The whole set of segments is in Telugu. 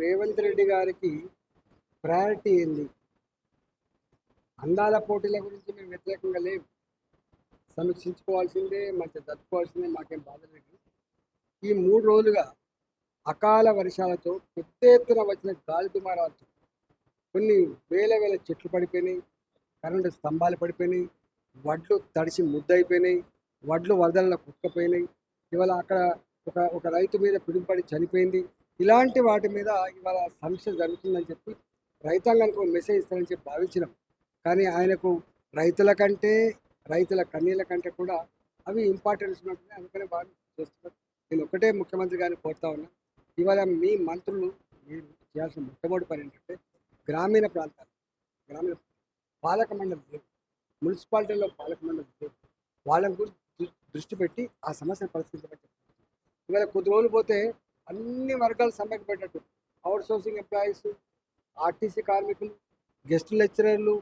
రేవంత్ రెడ్డి గారికి ప్రయారిటీ ఏంది? అందాల పోటీల గురించి మేము వ్యతిరేకంగా లేవు సమీక్షించుకోవాల్సిందే మంచి జరుపుకోవాల్సిందే మాకేం బాధ లేదు. ఈ మూడు రోజులుగా అకాల వర్షాలతో పెద్ద ఎత్తున వచ్చిన గాలి దుమారాలతో కొన్ని వేల వేల చెట్లు పడిపోయినాయి కరెంటు స్తంభాలు పడిపోయినాయి వడ్లు తడిసి ముద్దయిపోయినాయి వడ్లు వరదలలో కుట్టుకుపోయినాయి ఇవాళ అక్కడ ఒక ఒక రైతు మీద పిడుగుపడి చనిపోయింది. ఇలాంటి వాటి మీద ఇవాళ సమస్య జరుగుతుందని చెప్పి రైతాంగానికి ఒక మెసేజ్ ఇస్తానని చెప్పి భావించినాం. కానీ ఆయనకు రైతుల కంటే రైతుల కన్నీళ్ళ కంటే కూడా అవి ఇంపార్టెన్స్ ఉన్నట్టు అందుకనే బాగా చేస్తున్నారు. నేను ఒకటే ముఖ్యమంత్రి గారిని కోరుతా ఉన్నా ఇవాళ మీ మంత్రులు మీరు చేయాల్సిన మొట్టమొదటి పని ఏంటంటే గ్రామీణ ప్రాంతాలు గ్రామీణ పాలక మండలి లేవు మున్సిపాలిటీలో పాలక మండలి లేవు వాళ్ళ గురించి దృష్టి పెట్టి ఆ సమస్యను పరిస్థితి ఇవాళ కొద్ది రోజులు పోతే అన్ని వర్గాలు సమ్మెకు పెట్టట్టు అవుట్ సోర్సింగ్ ఎంప్లాయీస్ ఆర్టీసీ కార్మికులు గెస్ట్ లెక్చరర్లు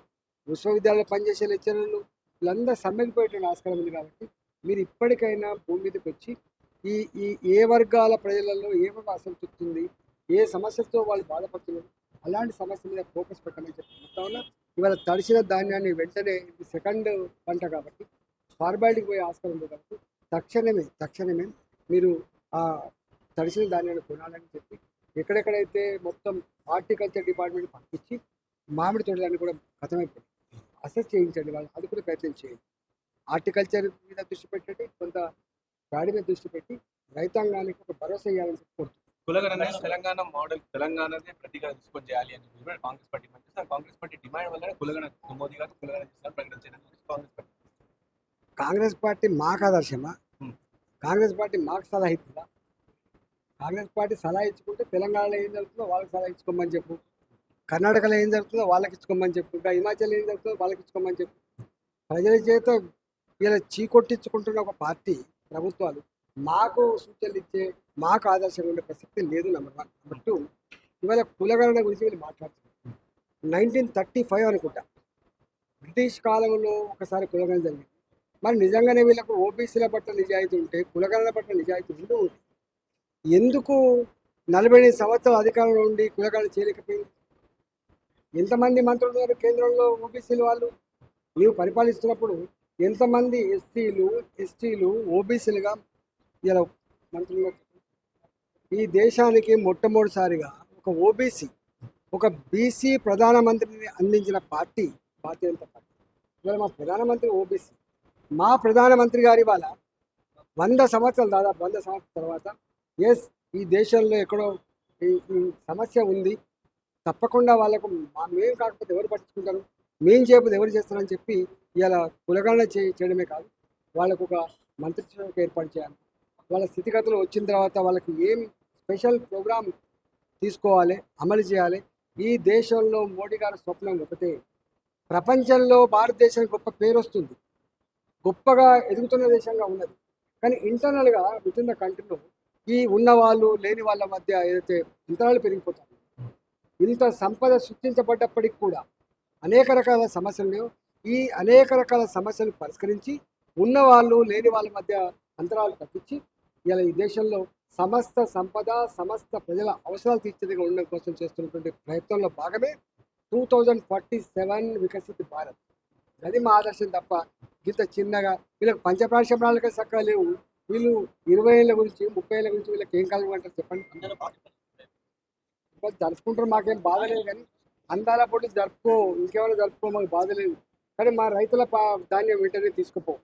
విశ్వవిద్యాలయంలో పనిచేసే లెక్చరర్లు వీళ్ళందరూ సమ్మెకు పెట్టడం ఆస్కారం ఉంది కాబట్టి మీరు ఇప్పటికైనా భూమి మీదకి వచ్చి ఈ ఈ ఏ వర్గాల ప్రజలలో ఏమేమి అసంతృప్తి ఉంది ఏ సమస్యతో వాళ్ళు బాధపడుతున్నారు అలాంటి సమస్య మీద ఫోకస్ పెట్టమని చెప్పి చెప్తా ఇవాళ తడిసిన ధాన్యాన్ని వెంటనే సెకండ్ పంట కాబట్టి ఫార్మాలిటీకి పోయే ఆస్కారం ఉంది కాబట్టి తక్షణమే తక్షణమే మీరు ఆ తడిసిన ధాన్యాన్ని కొనాలని చెప్పి ఎక్కడెక్కడైతే మొత్తం హార్టికల్చర్ డిపార్ట్మెంట్ పంపించి మామిడి తోటలన్నీ కూడా ఖతమైపోయింది అసెస్ చేయించండి వాళ్ళు అది కూడా ప్రయత్నం చేయండి. హార్టికల్చర్ మీద దృష్టి పెట్టండి కొంత గాడి మీద దృష్టి పెట్టి రైతాంగానికి ఒక భరోసా ఇవ్వాలని చెప్పి. కులగణన తెలంగాణ మోడల్ తెలంగాణనే ప్రతిగా తీసుకొని చేయాలి అని చెప్పి కాంగ్రెస్ పార్టీ డిమాండ్ చేస్తారు. కాంగ్రెస్ పార్టీ డిమాండ్ వల్లనే కులగణ మోదీ గారు కులగణ చేస్తారు ప్రకటించారు కాంగ్రెస్ పార్టీ కాంగ్రెస్ పార్టీ మాకు ఆదర్శమా. కాంగ్రెస్ పార్టీ మాకు సలహా ఇస్తుందా? కాంగ్రెస్ పార్టీ సలహా ఇచ్చుకుంటే తెలంగాణలో ఏం జరుగుతుందో వాళ్ళకి సలహా ఇచ్చుకోమని చెప్పు. కర్ణాటకలో ఏం జరుగుతుందో వాళ్ళకి ఇచ్చుకోమని చెప్పు. ఇంకా హిమాచల్ ఏం జరుగుతుందో వాళ్ళకి ఇచ్చుకోమని చెప్పు. ప్రజల చేత ఇలా చీకొట్టించుకుంటున్న ఒక పార్టీ ప్రభుత్వాలు మాకు సూచనలు ఇచ్చే మాకు ఆదర్శంగా ఉండే ప్రసక్తి లేదు నెంబర్ వన్. నెంబర్ టూ ఇవాళ కులగణన గురించి వీళ్ళు మాట్లాడుతున్నారు. నైన్టీన్ థర్టీ ఫైవ్ అనుకుంటా. బ్రిటిష్ కాలంలో ఒకసారి కులగణన జరిగింది. మరి నిజంగానే వీళ్ళకు ఓబీసీల పట్ల నిజాయితీ ఉంటే కులగణన పట్ల నిజాయితీ ఉంటూ ఉంటుంది ఎందుకు నలభై ఐదు సంవత్సరాల అధికారంలో ఉండి కులగాలు చేయలేకపోయింది? ఎంతమంది మంత్రులు ఉన్నారు కేంద్రంలో? ఓబీసీలు వాళ్ళు? నీవు పరిపాలిస్తున్నప్పుడు ఎంతమంది ఎస్సీలు ఎస్టీలు ఓబీసీలుగా ఇలా మంత్రులు ఈ దేశానికి మొట్టమొదటిసారిగా ఒక ఓబీసీ ఒక బీసీ ప్రధానమంత్రిని అందించిన పార్టీ భారతీయ జనతా పార్టీ. ఇవాళ మా ప్రధానమంత్రి ఓబీసీ. మా ప్రధానమంత్రి గారి వాళ్ళ వంద సంవత్సరాలు దాదాపు వంద సంవత్సరాల తర్వాత ఎస్ ఈ దేశంలో ఎక్కడో ఈ సమస్య ఉంది. తప్పకుండా వాళ్ళకు మేము కాకపోతే ఎవరు పట్టించుకుంటారు? మేం చేయకపోతే ఎవరు చేస్తారని చెప్పి ఇలా కులగణన చే చేయడమే కాదు వాళ్ళకు ఒక మంత్రిత్వం ఏర్పాటు చేయాలి. వాళ్ళ స్థితిగతులు వచ్చిన తర్వాత వాళ్ళకి ఏం స్పెషల్ ప్రోగ్రామ్ తీసుకోవాలి అమలు చేయాలి? ఈ దేశంలో మోడీ గారి స్వప్నం ఒకటే ప్రపంచంలో భారతదేశానికి గొప్ప పేరు వస్తుంది. గొప్పగా ఎదుగుతున్న దేశంగా ఉన్నది. కానీ ఇంటర్నల్గా విత్ ఇన్ ద కంట్రీలో ఈ ఉన్న వాళ్ళు లేని వాళ్ళ మధ్య ఏదైతే అంతరాలు పెరిగిపోతాయి ఇంత సంపద సృష్టించబడ్డప్పటికి కూడా అనేక రకాల సమస్యలు లేవు. ఈ అనేక రకాల సమస్యలు పరిష్కరించి ఉన్న వాళ్ళు లేని వాళ్ళ మధ్య అంతరాలు తప్పించి ఇలా ఈ దేశంలో సమస్త సంపద సమస్త ప్రజల అవసరాలు తీర్చేదిగా ఉండడం కోసం చేస్తున్నటువంటి ప్రయత్నంలో భాగమే two thousand forty seven Viksit Bharat. అది మా ఆదర్శం తప్ప ఇంత చిన్నగా వీళ్ళకి పంచప్రాణ ప్రణాళిక సక్కగా లేవు. వీళ్ళు ఇరవై ఏళ్ళ గురించి ముప్పై ఏళ్ళ గురించి వీళ్ళకి ఏం కలగమంటారు చెప్పండి? జరుపుకుంటారు మాకేం బాధ లేదు కానీ అందాల పోటీ జరుపుకో ఇంకేమైనా జరుపుకో మాకు బాధ లేదు. కానీ మా రైతుల పా- ధాన్యం వెంటనే తీసుకుపో.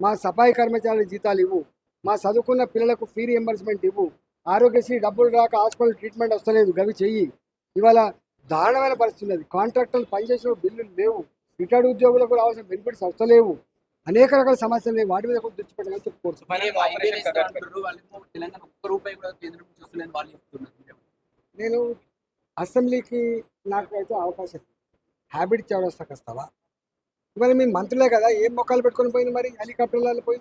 మా సఫాయి కర్మచారుల జీతాలు ఇవ్వు. మా చదువుకున్న పిల్లలకు ఫీ రియంబర్స్మెంట్ ఇవ్వు. ఆరోగ్యశ్రీ డబ్బులు రాక హాస్పిటల్ ట్రీట్మెంట్ వస్తలేదు గవి చెయ్యి. ఇవాళ దారుణమైన పరిస్థితి ఉన్నది కాంట్రాక్టర్లు పనిచేసిన బిల్లులు లేవు. రిటైర్డ్ ఉద్యోగులకు రావాల్సిన బెనిఫిట్స్ వస్తలేవు. అనేక రకాల సమస్యలు లేవు వాటి మీద కూడా దృష్టి పెట్టమని చెప్పుకోవచ్చు. నేను అసెంబ్లీకి నాకు అయితే అవకాశం హ్యాబిట్ చౌరస్తాకి వస్తావా ఇవాళ మీ మంత్రులే కదా ఏం మొక్కలు పెట్టుకొని పోయింది మరి? హెలికాప్టర్లలో పోయి.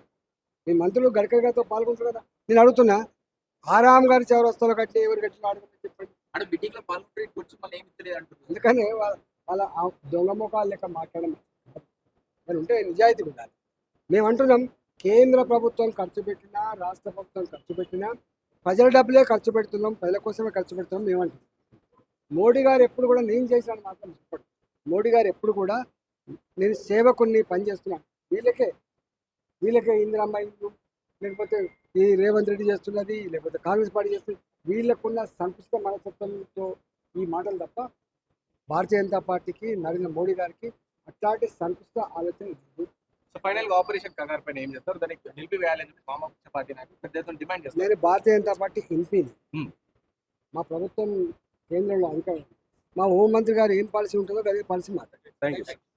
మీ మంత్రులు గడ్కరీ గారితో పాల్గొంటారు కదా. నేను అడుగుతున్నా ఆరామ్ గారి చౌరస్తాలో కట్టి ఎవరు కట్టిన అడుగుతుంది చెప్పండి. ఆడ మీటింగ్లో పాల్గొంటే వచ్చి మళ్ళీ ఏమి తెలియదు అంటున్నారు. అందుకని వాళ్ళ దొంగ మొఖాలు లెక్క మాట్లాడడం మరి ఉంటే నిజాయితీ ఉండాలి. మేము అంటున్నాం కేంద్ర ప్రభుత్వం ఖర్చు పెట్టినా రాష్ట్ర ప్రభుత్వం ఖర్చు పెట్టినా ప్రజల డబ్బులే ఖర్చు పెడుతున్నాం ప్రజల కోసమే ఖర్చు పెడుతున్నాం మేము అంటున్నాం మోడీ గారు ఎప్పుడు కూడా నేను చేశాను మాత్రం చెప్పడు. మోడీ గారు ఎప్పుడు కూడా నేను సేవకుని పని చేస్తున్నాను వీళ్ళకే వీళ్ళకే ఇందిరమ్మ ఇల్లు లేకపోతే ఈ రేవంత్ రెడ్డి చేస్తున్నది లేకపోతే కాంగ్రెస్ పార్టీ చేస్తున్నది వీళ్ళకున్న సంకుచిత మనస్తత్వంతో ఈ మాటలు తప్ప భారతీయ జనతా పార్టీకి నరేంద్ర మోడీ గారికి అట్లాంటి సంకుచిత ఆలోచన లేదు. సో ఫైనల్గా ఆపరేషన్ కగార్ పైన ఏం చేస్తారు? దానికి నిలిపివేయాలని చెప్పి వామపక్ష పార్టీ నాయకులు పెద్ద ఎత్తున డిమాండ్ చేస్తారు. నేను భారతీయ జనతా పార్టీ ఎంపీని Hmm. మా ప్రభుత్వం కేంద్రంలో అధికారం మా హోంమంత్రి గారు ఏం పాలసీ ఉంటుందో అదే పాలసీ మాట్లాడారు థ్యాంక్ యూ